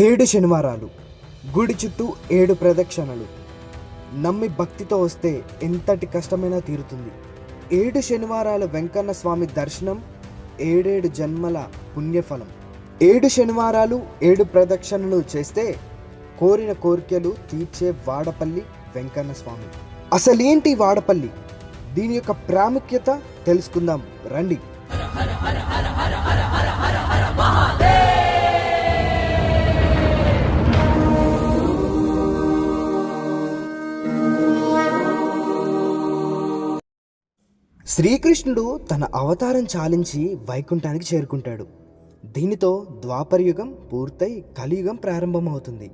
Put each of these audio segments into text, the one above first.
ఏడు శనివారాలు గుడి చుట్టూ ఏడు ప్రదక్షిణలు. నమ్మి భక్తితో వస్తే ఎంతటి కష్టమైనా తీరుతుంది. ఏడు శనివారాల వెంకన్న స్వామి దర్శనం ఏడేడు జన్మల పుణ్యఫలం. ఏడు శనివారాలు ఏడు ప్రదక్షిణలు చేస్తే కోరిన కోరికలు తీర్చే వాడపల్లి వెంకన్న స్వామి. అసలేంటి వాడపల్లి? దీని యొక్క ప్రాముఖ్యత తెలుసుకుందాం. రండి. శ్రీకృష్ణుడు తన అవతారం చాలించి వైకుంఠానికి చేరుకుంటాడు. దీనితో ద్వాపరయుగం పూర్తయి కలియుగం ప్రారంభమవుతుంది.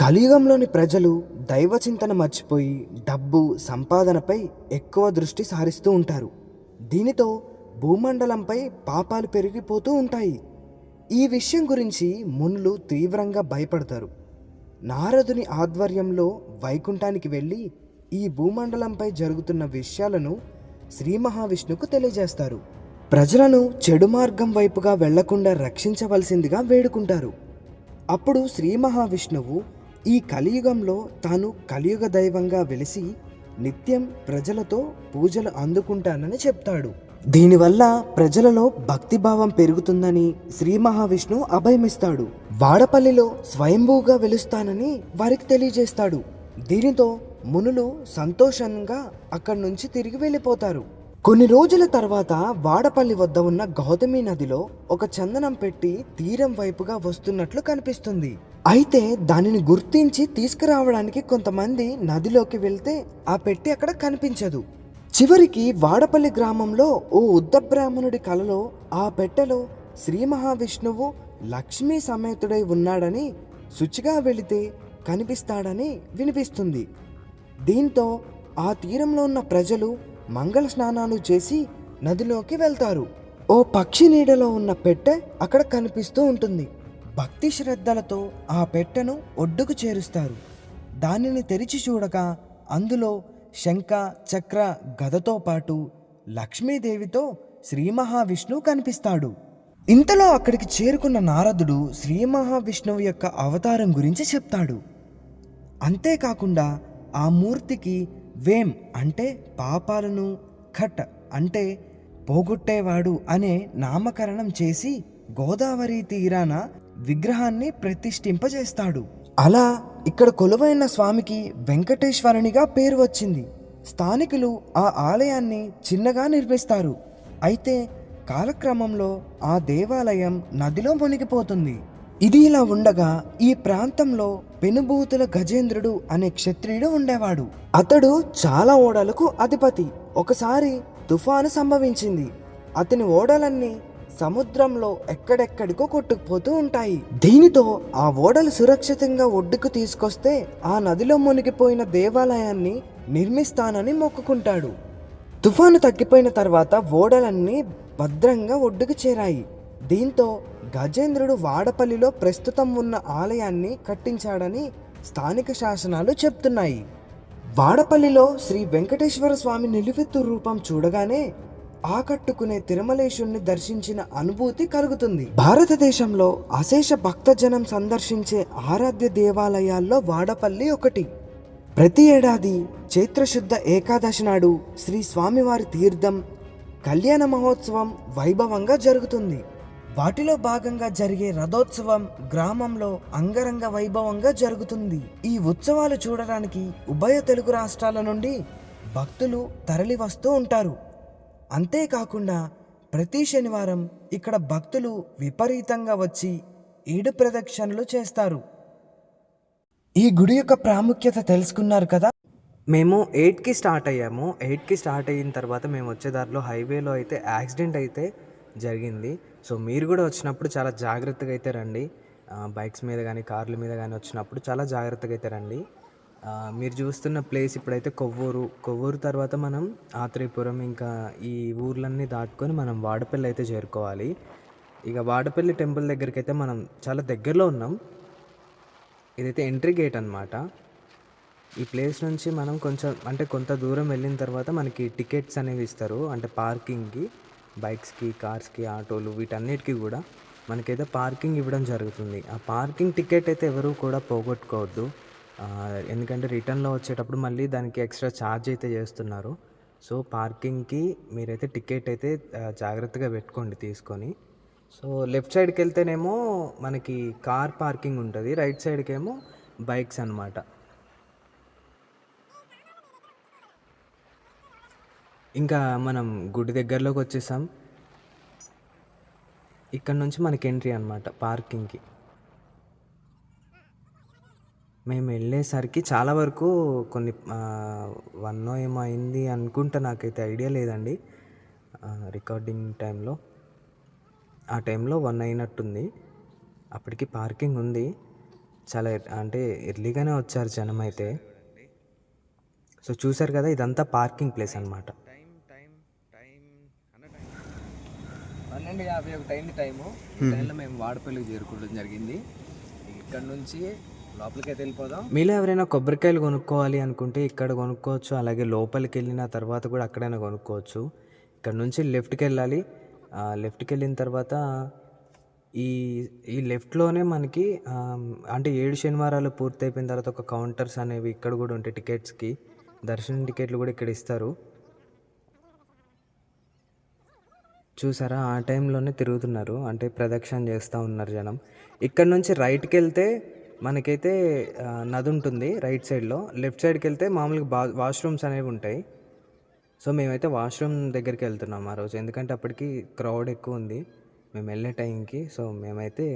కలియుగంలోని ప్రజలు దైవ చింతన మర్చిపోయి డబ్బు సంపాదనపై ఎక్కువ దృష్టి సారిస్తూ ఉంటారు. దీనితో భూమండలంపై పాపాలు పెరిగిపోతూ ఉంటాయి. ఈ విషయం గురించి మునులు తీవ్రంగా భయపడతారు. నారదుని ఆధ్వర్యంలో వైకుంఠానికి వెళ్ళి ఈ భూమండలంపై జరుగుతున్న విషయాలను శ్రీ మహావిష్ణుకు తెలియజేస్తారు. ప్రజలను చెడు మార్గం వైపుగా వెళ్ళకుండా రక్షించవలసిందిగా వేడుకుంటారు. అప్పుడు శ్రీ మహావిష్ణువు ఈ కలియుగంలో తాను కలియుగ దైవంగా వెలిసి నిత్యం ప్రజలతో పూజలు అందుకుంటానని చెప్తాడు. దీనివల్ల ప్రజలలో భక్తిభావం పెరుగుతుందని శ్రీ మహావిష్ణు అభయమిస్తాడు. వాడపల్లిలో స్వయంభూగా వెలుస్తానని వారికి తెలియజేస్తాడు. దీనితో మునులు సంతోషంగా అక్కడి నుంచి తిరిగి వెళ్ళిపోతారు. కొన్ని రోజుల తర్వాత వాడపల్లి వద్ద ఉన్న గౌతమి నదిలో ఒక చందనం పెట్టి తీరం వైపుగా వస్తున్నట్లు కనిపిస్తుంది. అయితే దానిని గుర్తించి తీసుకురావడానికి కొంతమంది నదిలోకి వెళ్తే ఆ పెట్టి అక్కడ కనిపించదు. చివరికి వాడపల్లి గ్రామంలో ఓ ఉద్దబ్రాహ్మణుడి కలలో ఆ పెట్టెలో శ్రీ మహావిష్ణువు లక్ష్మీ సమేతుడై ఉన్నాడని శుచిగా వెళితే కనిపిస్తాడని వినిపిస్తుంది. దీంతో ఆ తీరంలో ఉన్న ప్రజలు మంగళ స్నానాలు చేసి నదిలోకి వెళ్తారు. ఓ పక్షి నీడలో ఉన్న పెట్టె అక్కడ కనిపిస్తూ ఉంటుంది. భక్తి శ్రద్ధలతో ఆ పెట్టెను ఒడ్డుకు చేరుస్తారు. దానిని తెరిచి చూడగా అందులో శంఖ చక్ర గదతో పాటు లక్ష్మీదేవితో శ్రీ మహావిష్ణువు కనిపిస్తాడు. ఇంతలో అక్కడికి చేరుకున్న నారదుడు శ్రీ మహావిష్ణువు యొక్క అవతారం గురించి చెప్తాడు. అంతేకాకుండా ఆ మూర్తికి వేం అంటే పాపాలను ఖట్ అంటే పోగొట్టేవాడు అనే నామకరణం చేసి గోదావరి తీరాన విగ్రహాన్ని ప్రతిష్ఠింపజేస్తాడు. అలా ఇక్కడ కొలువైన స్వామికి వెంకటేశ్వరునిగా పేరు వచ్చింది. స్థానికులు ఆ ఆలయాన్ని చిన్నగా నిర్మిస్తారు. అయితే కాలక్రమంలో ఆ దేవాలయం నదిలో మునిగిపోతుంది. ఇది ఇలా ఉండగా ఈ ప్రాంతంలో పెనుభూతుల గజేంద్రుడు అనే క్షత్రియుడు ఉండేవాడు. అతడు చాలా ఓడలకు అధిపతి. ఒకసారి తుఫాను సంభవించింది. అతని ఓడలన్నీ సముద్రంలో ఎక్కడెక్కడికో కొట్టుకుపోతూ ఉంటాయి. దీనితో ఆ ఓడలు సురక్షితంగా ఒడ్డుకు తీసుకొస్తే ఆ నదిలో మునిగిపోయిన దేవాలయాన్ని నిర్మిస్తానని మొక్కుకుంటాడు. తుఫాను తగ్గిపోయిన తర్వాత ఓడలన్నీ భద్రంగా ఒడ్డుకు చేరాయి. దీంతో గజేంద్రుడు వాడపల్లిలో ప్రస్తుతం ఉన్న ఆలయాన్ని కట్టించాడని స్థానిక శాసనాలు చెప్తున్నాయి. వాడపల్లిలో శ్రీ వెంకటేశ్వర స్వామి నిలువెత్తు రూపం చూడగానే ఆకట్టుకునే తిరుమలేశుణ్ణి దర్శించిన అనుభూతి కలుగుతుంది. భారతదేశంలో అశేష భక్తజనం సందర్శించే ఆరాధ్య దేవాలయాల్లో వాడపల్లి ఒకటి. ప్రతి ఏడాది చైత్రశుద్ధ ఏకాదశి నాడు శ్రీ స్వామివారి తీర్థం కళ్యాణ మహోత్సవం వైభవంగా జరుగుతుంది. వాటిలో భాగంగా జరిగే రథోత్సవం గ్రామంలో అంగరంగ వైభవంగా జరుగుతుంది. ఈ ఉత్సవాలు చూడడానికి ఉభయ తెలుగు రాష్ట్రాల నుండి భక్తులు తరలి వస్తూ ఉంటారు. అంతేకాకుండా ప్రతి శనివారం ఇక్కడ భక్తులు విపరీతంగా వచ్చి ఏడు ప్రదక్షిణలు చేస్తారు. ఈ గుడి యొక్క ప్రాముఖ్యత తెలుసుకున్నారు కదా? మేము ఎయిట్కి స్టార్ట్ అయ్యాము. ఎయిట్కి స్టార్ట్ అయిన తర్వాత మేము వచ్చే దారిలో హైవేలో అయితే యాక్సిడెంట్ అయితే జరిగింది. సో మీరు కూడా వచ్చినప్పుడు చాలా జాగ్రత్తగా అయితే రండి. బైక్స్ మీద కానీ కార్ల మీద కానీ వచ్చినప్పుడు చాలా జాగ్రత్తగా అయితే రండి. మీరు చూస్తున్న ప్లేస్ ఇప్పుడైతే కొవ్వూరు. కొవ్వూరు తర్వాత మనం ఆత్రేయపురం ఇంకా ఈ ఊర్లన్నీ దాటుకొని మనం వాడపల్లి అయితే చేరుకోవాలి. ఇక వాడపల్లి టెంపుల్ దగ్గరికి అయితే మనం చాలా దగ్గరలో ఉన్నాం. ఇదైతే ఎంట్రీ గేట్ అన్నమాట. ఈ ప్లేస్ నుంచి మనం కొంచెం అంటే కొంత దూరం వెళ్ళిన తర్వాత మనకి టికెట్స్ అనేవి ఇస్తారు. అంటే పార్కింగ్కి. బైక్స్కి కార్స్కి ఆటోలు వీటన్నిటికీ కూడా మనకైతే పార్కింగ్ ఇవ్వడం జరుగుతుంది. ఆ పార్కింగ్ టికెట్ అయితే ఎవరు కూడా పోగొట్టుకోవద్దు. ఎందుకంటే రిటర్న్లో వచ్చేటప్పుడు మళ్ళీ దానికి ఎక్స్ట్రా ఛార్జ్ అయితే చేస్తున్నారు. సో పార్కింగ్కి మీరైతే టికెట్ అయితే జాగ్రత్తగా పెట్టుకోండి తీసుకొని. సో లెఫ్ట్ సైడ్కి వెళ్తేనేమో మనకి కార్ పార్కింగ్ ఉంటుంది. రైట్ సైడ్కి ఏమో బైక్స్ అన్నమాట. ఇంకా మనం గుడి దగ్గరలోకి వచ్చేసాం. ఇక్కడ నుంచి మనకి ఎంట్రీ అనమాట పార్కింగ్కి. మేము వెళ్ళేసరికి చాలా వరకు కొన్ని వన్ ఏమో అయింది అనుకుంటా నాకైతే ఐడియా లేదండి. రికార్డింగ్ టైంలో. ఆ టైంలో వన్ అయినట్టుంది. అప్పటికి పార్కింగ్ ఉంది. చాలా అంటే ఎర్లీగానే వచ్చారు జనం అయితే. సో చూసారు కదా ఇదంతా పార్కింగ్ ప్లేస్ అనమాట పన్నెండు యాభై ఒకటి అయింది టైము. ఈ టైంలో మేము వాడపల్లికి చేరుకోవడం జరిగింది. ఇక్కడ నుంచి లోపలికి వెళ్ళిపోదాం. మీలో ఎవరైనా కొబ్బరికాయలు కొనుక్కోవాలి అనుకుంటే ఇక్కడ కొనుక్కోవచ్చు అలాగే లోపలికి వెళ్ళిన తర్వాత కూడా అక్కడైనా కొనుక్కోవచ్చు. ఇక్కడ నుంచి లెఫ్ట్కి వెళ్ళాలి. ఆ, లెఫ్ట్కి వెళ్ళిన తర్వాత ఈ ఈ లెఫ్ట్లోనే మనకి అంటే ఏడు శనివారాలు పూర్తి అయిపోయిన తర్వాత ఒక కౌంటర్స్ అనేవి ఇక్కడ కూడా ఉంటాయి టికెట్స్కి. దర్శనం టికెట్లు కూడా ఇక్కడ ఇస్తారు. చూసారా? ఆ టైంలోనే తిరుగుతున్నారు. అంటే ప్రదక్షిణ చేస్తూ ఉన్నారు జనం. ఇక్కడ నుంచి రైట్కి వెళ్తే మనకైతే నది ఉంటుంది రైట్ సైడ్లో. లెఫ్ట్ సైడ్కి వెళ్తే మామూలుగా బా వాష్రూమ్స్ అనేవి ఉంటాయి. సో మేమైతే వాష్రూమ్ దగ్గరికి వెళ్తున్నాం ఆ రోజు. ఎందుకంటే అప్పటికి క్రౌడ్ ఎక్కువ ఉంది. మేము వెళ్ళే టైంకి. సో మేమైతే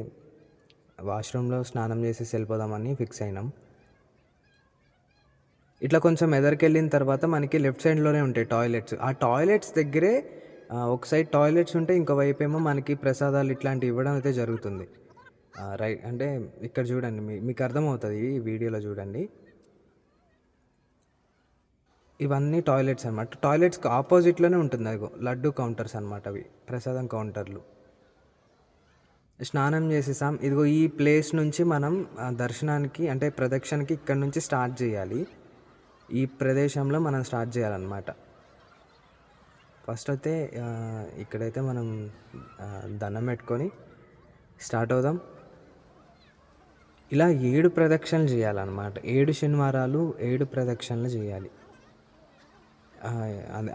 వాష్రూమ్లో స్నానం చేసేసి వెళ్ళిపోదామని ఫిక్స్ అయినాం. ఇట్లా కొంచెం ఎదరికి వెళ్ళిన తర్వాత మనకి లెఫ్ట్ సైడ్లోనే ఉంటాయి టాయిలెట్స్. ఆ టాయిలెట్స్ దగ్గరే ఒక సైడ్ టాయిలెట్స్ ఉంటే ఇంకో వైపు ఏమో మనకి ప్రసాదాలు ఇట్లాంటివి ఇవ్వడం అయితే జరుగుతుంది. రైట్ అంటే ఇక్కడ చూడండి మీ మీకు అర్థమవుతుంది ఈ వీడియోలో చూడండి. ఇవన్నీ టాయిలెట్స్ అనమాట టాయిలెట్స్కి ఆపోజిట్లోనే ఉంటుంది అదిగో లడ్డు కౌంటర్స్ అనమాట అవి ప్రసాదం కౌంటర్లు. స్నానం చేసేసాం. ఇదిగో ఈ ప్లేస్ నుంచి మనం దర్శనానికి అంటే ప్రదక్షిణకి ఇక్కడ నుంచి స్టార్ట్ చేయాలి. ఈ ప్రదేశంలో మనం స్టార్ట్ చేయాలన్నమాట. ఫస్ట్ అయితే ఇక్కడైతే మనం దండం పెట్టుకొని స్టార్ట్ అవుదాం. ఇలా ఏడు ప్రదక్షిణలు చేయాలన్నమాట. ఏడు శనివారాలు ఏడు ప్రదక్షిణలు చేయాలి.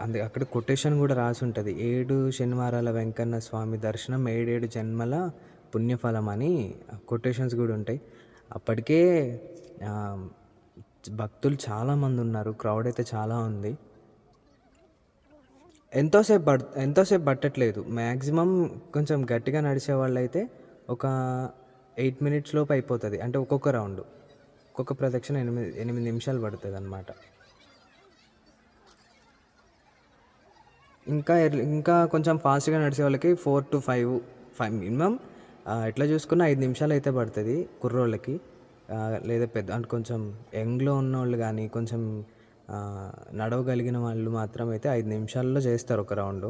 అందు అక్కడ కొటేషన్ కూడా రాసి ఉంటుంది ఏడు శనివారాల వెంకన్న స్వామి దర్శనం ఏడేడు జన్మల పుణ్యఫలం అని కొటేషన్స్ కూడా ఉంటాయి. అప్పటికే భక్తులు చాలామంది ఉన్నారు. క్రౌడ్ అయితే చాలా ఉంది. ఎంతోసేపు పడ్ ఎంతోసేపు పట్టట్లేదు. మ్యాక్సిమం కొంచెం గట్టిగా నడిచే వాళ్ళైతే ఒక ఎయిట్ మినిట్స్ లోపు అయిపోతుంది. అంటే ఒక్కొక్క రౌండ్. ఒక్కొక్క ప్రదక్షిణ ఎనిమిది ఎనిమిది నిమిషాలు పడుతుంది అనమాట ఇంకా ఇంకా కొంచెం ఫాస్ట్గా నడిచే వాళ్ళకి four to five five minimum ఎట్లా చూసుకున్న ఐదు నిమిషాలు అయితే పడుతుంది కుర్రోళ్ళకి. లేదా పెద్ద అంటే కొంచెం యంగ్లో ఉన్న వాళ్ళు కానీ కొంచెం నడవగలిగిన వాళ్ళు మాత్రం అయితే ఐదు నిమిషాల్లో చేస్తారు ఒక రౌండ్.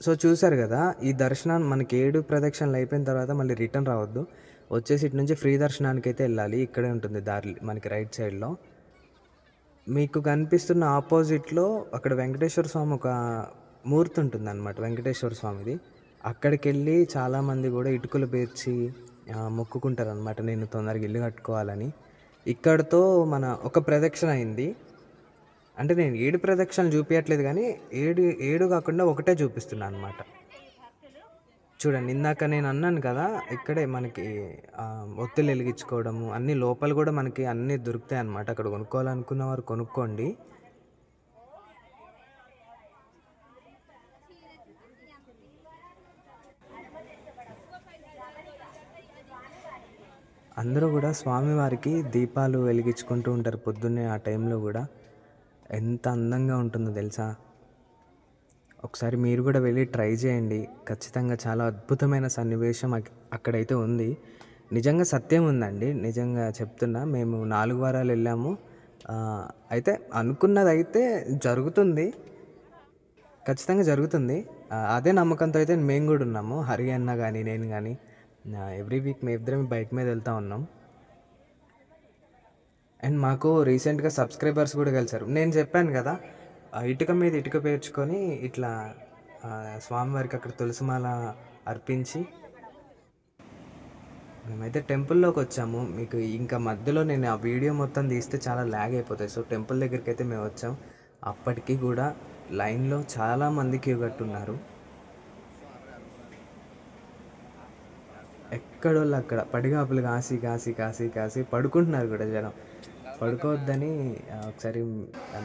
సో చూసారు కదా ఈ దర్శనం మనకి ఏడు ప్రదక్షిణలు అయిపోయిన తర్వాత మళ్ళీ రిటర్న్ రావద్దు. వచ్చేసి ఇటు నుంచి ఫ్రీ దర్శనానికి అయితే వెళ్ళాలి. ఇక్కడే ఉంటుంది దారి మనకి రైట్ సైడ్లో. మీకు కనిపిస్తున్న ఆపోజిట్లో అక్కడ వెంకటేశ్వర స్వామి ఒక మూర్తి ఉంటుంది అనమాట వెంకటేశ్వర స్వామిది. అక్కడికి వెళ్ళి చాలామంది కూడా ఇటుకలు పేర్చి మొక్కుకుంటారు అనమాట నేను తొందరగా ఇల్లు కట్టుకోవాలని. ఇక్కడతో మన ఒక ప్రదక్షిణ అయింది. అంటే నేను ఏడు ప్రదక్షిణలు చూపించట్లేదు కానీ ఏడు ఏడు కాకుండా ఒకటే చూపిస్తున్నాను అనమాట చూడండి ఇందాక నేను అన్నాను కదా ఇక్కడే మనకి ఒత్తిళ్ళు ఒత్తులు వెలిగించుకోవడము అన్ని లోపల కూడా మనకి అన్నీ దొరుకుతాయి అనమాట అక్కడ కొనుక్కోవాలనుకున్న వారు కొనుక్కోండి. అందరూ కూడా స్వామివారికి దీపాలు వెలిగించుకుంటూ ఉంటారు పొద్దున్నే ఆ టైంలో కూడా. ఎంత అందంగా ఉంటుందో తెలుసా? ఒకసారి మీరు కూడా వెళ్ళి ట్రై చేయండి. ఖచ్చితంగా చాలా అద్భుతమైన సన్నివేశం అక్- అక్కడైతే ఉంది. నిజంగా సత్యం ఉందండి. నిజంగా చెప్తున్నా మేము నాలుగు వారాలు వెళ్ళాము. అయితే అనుకున్నది అయితే జరుగుతుంది. ఖచ్చితంగా జరుగుతుంది. అదే నమ్మకంతో అయితే మేము కూడా ఉన్నాము. హరి అన్న కానీ నేను కానీ ఎవ్రీ వీక్ మేము ఇద్దరం బైక్ మీద వెళ్తూ ఉన్నాం. అండ్ మాకు రీసెంట్గా సబ్స్క్రైబర్స్ కూడా కలిసారు నేను చెప్పాను కదా ఇటుక మీద ఇటుక పేర్చుకొని ఇట్లా స్వామివారికి అక్కడ తులసిమాల అర్పించి మేమైతే టెంపుల్లోకి వచ్చాము. మీకు ఇంకా మధ్యలో నేను ఆ వీడియో మొత్తం తీస్తే చాలా ల్యాగ్ అయిపోతాయి. సో టెంపుల్ దగ్గరికి అయితే మేము వచ్చాం. అప్పటికి కూడా లైన్లో చాలా మంది క్యూ కట్టున్నారు. ఎక్కడోళ్ళు అక్కడ పడిగాపులు కాసి కాసి కాసి కాసి పడుకుంటున్నారు కూడా జనం. పడుకోవద్దని ఒకసారి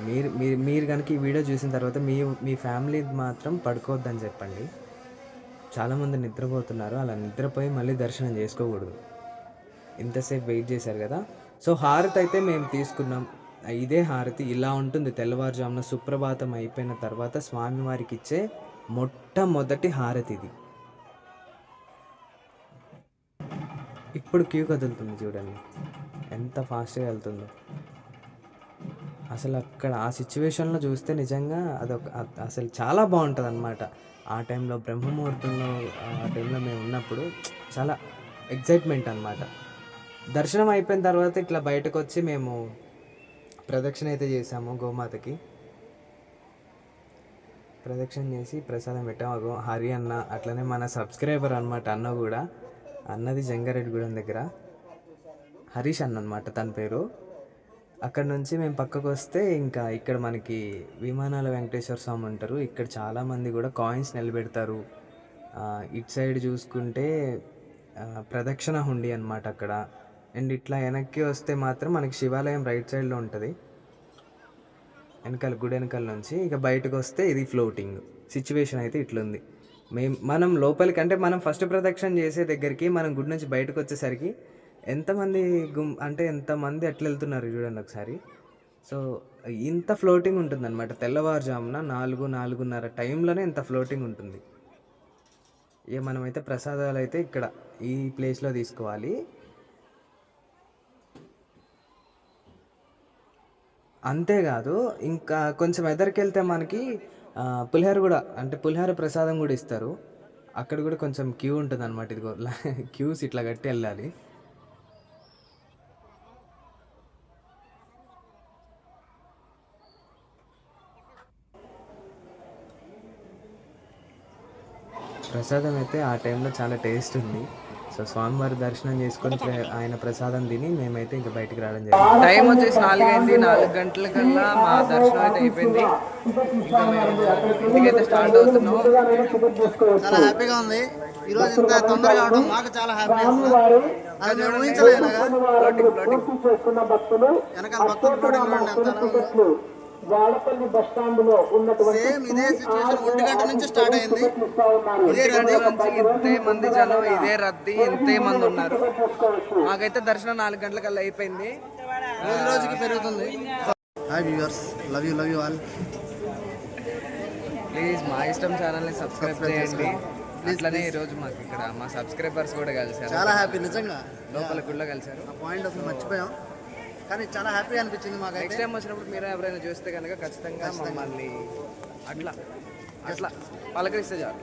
మీరు మీరు మీరు కనుక ఈ వీడియో చూసిన తర్వాత మీ మీ ఫ్యామిలీ మాత్రం పడుకోవద్దని చెప్పండి. చాలామంది నిద్రపోతున్నారు అలా నిద్రపోయి మళ్ళీ దర్శనం చేసుకోకూడదు. ఇంతసేపు వెయిట్ చేశారు కదా. సో హారతి అయితే మేము తీసుకున్నాం. ఇదే హారతి. ఇలా ఉంటుంది. తెల్లవారుజామున సుప్రభాతం అయిపోయిన తర్వాత స్వామివారికి ఇచ్చే మొట్టమొదటి హారతి ఇది ఇప్పుడు క్యూ కదులుతుంది చూడండి. ఎంత ఫాస్ట్గా వెళ్తుందో. అసలు అక్కడ ఆ సిచ్యువేషన్లో చూస్తే నిజంగా అదొక అసలు చాలా బాగుంటుంది అనమాట ఆ టైంలో బ్రహ్మముహూర్తంలో ఆ టైంలో మేము ఉన్నప్పుడు చాలా ఎగ్జైట్మెంట్ అనమాట దర్శనం అయిపోయిన తర్వాత ఇట్లా బయటకు వచ్చి మేము ప్రదక్షిణ అయితే చేసాము గోమాతకి. ప్రదక్షిణ చేసి ప్రసాదం పెట్టాము. అగో హరి అన్న అట్లనే మన సబ్స్క్రైబర్ అనమాట అన్న కూడా. అన్నది జంగారెడ్డిగూడెం దగ్గర. హరీష్ అన్న అనమాట తన పేరు. అక్కడ నుంచి మేము పక్కకు వస్తే ఇంకా ఇక్కడ మనకి విమానాల వెంకటేశ్వర స్వామి ఉంటారు. ఇక్కడ చాలామంది కూడా కాయిన్స్ నిలబెడతారు. ఇటు సైడ్ చూసుకుంటే ప్రదక్షిణ హుండి అనమాట అక్కడ. అండ్ ఇట్లా వెనక్కి వస్తే మాత్రం మనకి శివాలయం రైట్ సైడ్లో ఉంటుంది. వెనకాల గుడి వెనకాల నుంచి ఇక బయటకు వస్తే ఇది ఫ్లోటింగ్. సిచ్యువేషన్ అయితే ఇట్లుంది. మేం మనం లోపలికి అంటే మనం ఫస్ట్ ప్రదక్షిణ చేసే దగ్గరికి మనం గుడి నుంచి బయటకు వచ్చేసరికి ఎంతమంది గుమ్ అంటే ఎంతమంది అట్లా వెళ్తున్నారు చూడండి ఒకసారి. సో ఇంత ఫ్లోటింగ్ ఉంటుంది అనమాట తెల్లవారుజామున నాలుగు నాలుగున్నర టైంలోనే ఇంత ఫ్లోటింగ్ ఉంటుంది. ఇక మనమైతే ప్రసాదాలు అయితే ఇక్కడ ఈ ప్లేస్లో తీసుకోవాలి. అంతేకాదు ఇంకా కొంచెం ఎదరికి వెళ్తే మనకి పులిహోర కూడా అంటే పులిహోర ప్రసాదం కూడా ఇస్తారు. అక్కడ కూడా కొంచెం క్యూ ఉంటుంది అనమాట ఇదిగో క్యూస్ ఇట్లా కట్టి వెళ్ళాలి. ప్రసాదం అయితే ఆ టైంలో చాలా టేస్ట్ ఉంది. సో స్వామివారి దర్శనం చేసుకొని ఆయన ప్రసాదం తిని మేమైతే ఇంకా బయటికి రావడం జరిగింది. టైం వచ్చేసి నాలుగైంది నాలుగు గంటల కల్లా మా దర్శనం అయితే అయిపోయింది. ఇంకా మేము ఇంటికైతే స్టార్ట్ అవుతున్నాం చాలా హ్యాపీగా ఉంది. ఈ రోజు ఇంత తొందరగా అవడం మాకు చాలా హ్యాపీ అది మేము ఊహించలేనగా ఫ్లోటింగ్ ఫ్లోటింగ్. వెనకాల భక్తులు ఫ్లోటింగ్ చూడండి ఎంత ఉందో. వాడపల్లి బస్ స్టాండ్లో ఉన్నటువంటి సేమ్ ఇదే సిచ్యువేషన్ ఒంటి గంట నుంచి స్టార్ట్ అయింది. ఇదే రద్దీ నుంచి ఇంతే మంది జనం ఇదే రద్దీ ఇంతే మంది ఉన్నారు. మాకైతే దర్శనం నాలుగు గంటలకల్లా అయిపోయింది. రోజు రోజుకి పెరుగుతుంది. Hi viewers love you love you all please మా ఇష్టం ఛానల్ని సబ్స్క్రైబ్ చేయండి. అట్లనే ఈరోజు మాకు ఇక్కడ మా సబ్స్క్రైబర్స్ కూడా కలిసారు చాలా హ్యాపీ నిజంగా. లోపల గుళ్ళో కలిసారు ఆ పాయింట్ అసలు మర్చిపోయాం. కానీ చాలా హ్యాపీ అనిపించింది మాకైతే. నెక్స్ట్ టైం వచ్చినప్పుడు మీరు ఎవరైనా చూస్తే కనుక ఖచ్చితంగా మమ్మల్ని అట్లా అట్లా పలకరిస్తే చాలు.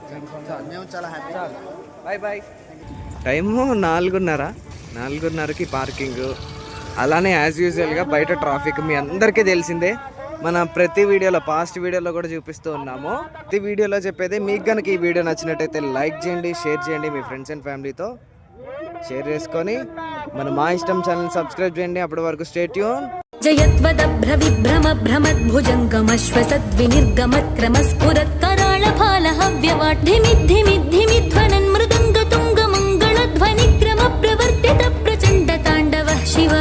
మేము చాలా హ్యాపీ. బాయ్ బాయ్ టైము నాలుగున్నర. నాలుగున్నరకి పార్కింగ్. అలానే యాజ్ యూజువల్గా బయట ట్రాఫిక్ మీ అందరికీ తెలిసిందే. మన ప్రతి వీడియోలో పాస్ట్ వీడియోలో కూడా చూపిస్తూ ఉన్నాము. ప్రతి వీడియోలో చెప్పేది మీకు కనుక ఈ వీడియో నచ్చినట్టయితే లైక్ చేయండి షేర్ చేయండి మీ ఫ్రెండ్స్ అండ్ ఫ్యామిలీతో షేర్ చేసుకొని మన మా ఇష్టం ఛానల్ సబ్స్క్రైబ్ చేయండి. అప్పటి వరకు స్టేట్యూన్ జయత్వదభ్ర విభ్రమ భ్రమద్భుజంగమశ్వసద్వినిర్గమక్రమస్ఫురత్కరాళ ఫాల హవ్యవాఢ్యమిద్ధిమిద్ధిమిధ్వనన్ మృదంగ తుంగ మంగళ ధ్వనిక్రమ ప్రవర్తిత ప్రచండ తాండవ శివ